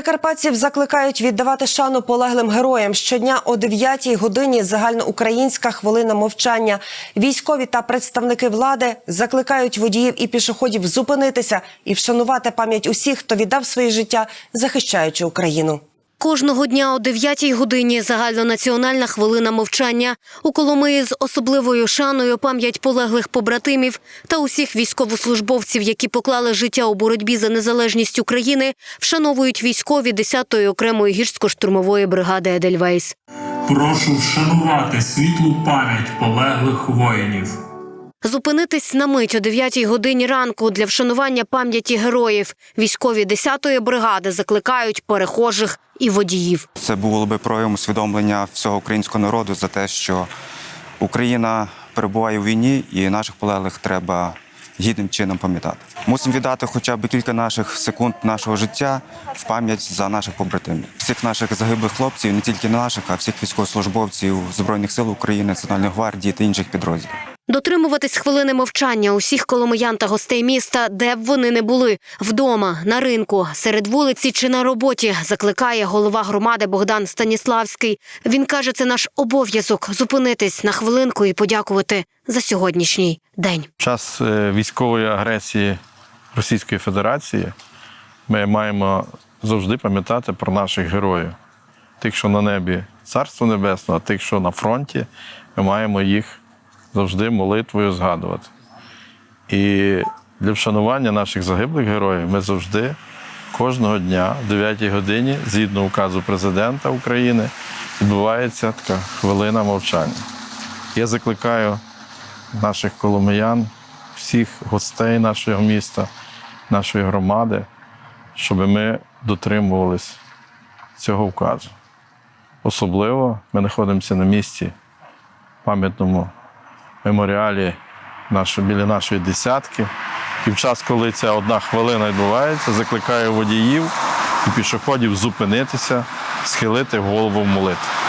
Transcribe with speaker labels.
Speaker 1: Прикарпатців закликають віддавати шану полеглим героям. Щодня о 9-й годині загальноукраїнська хвилина мовчання. Військові та представники влади закликають водіїв і пішоходів зупинитися і вшанувати пам'ять усіх, хто віддав своє життя, захищаючи Україну.
Speaker 2: Кожного дня о 9-й годині загальнонаціональна хвилина мовчання. У Коломиї з особливою шаною пам'ять полеглих побратимів та усіх військовослужбовців, які поклали життя у боротьбі за незалежність України, вшановують військові 10-ї окремої гірсько-штурмової бригади Едельвейс.
Speaker 3: Прошу вшанувати світлу пам'ять полеглих воїнів.
Speaker 2: Зупинитись на мить о 9-й годині ранку для вшанування пам'яті героїв. Військові 10-ї бригади закликають перехожих і водіїв.
Speaker 4: Це було би проявом усвідомлення всього українського народу за те, що Україна перебуває у війні, і наших полеглих треба гідним чином пам'ятати. Мусимо віддати хоча б кілька наших секунд нашого життя в пам'ять за наших побратимів, всіх наших загиблих хлопців, не тільки наших, а всіх військовослужбовців збройних сил України, Національної гвардії та інших підрозділів.
Speaker 2: Дотримуватись хвилини мовчання усіх коломиян та гостей міста, де б вони не були вдома, на ринку, серед вулиці чи на роботі, закликає голова громади Богдан Станіславський. Він каже, це наш обов'язок зупинитись на хвилинку і подякувати за сьогоднішній день.
Speaker 5: Час е, військової агресії Російської Федерації ми маємо завжди пам'ятати про наших героїв. Тих, що на небі царство небесне, а тих, що на фронті, ми маємо їх завжди молитвою згадувати. І для вшанування наших загиблих героїв ми завжди кожного дня, о 9 годині, згідно указу президента України, відбувається така хвилина мовчання. Я закликаю наших коломиян, всіх гостей нашого міста, нашої громади, щоб ми дотримувались цього указу. Особливо ми знаходимося на місці пам'ятному меморіалі нашої, біля нашої десятки. І в час, коли ця одна хвилина відбувається, закликаю водіїв і пішоходів зупинитися, схилити голову в молитву.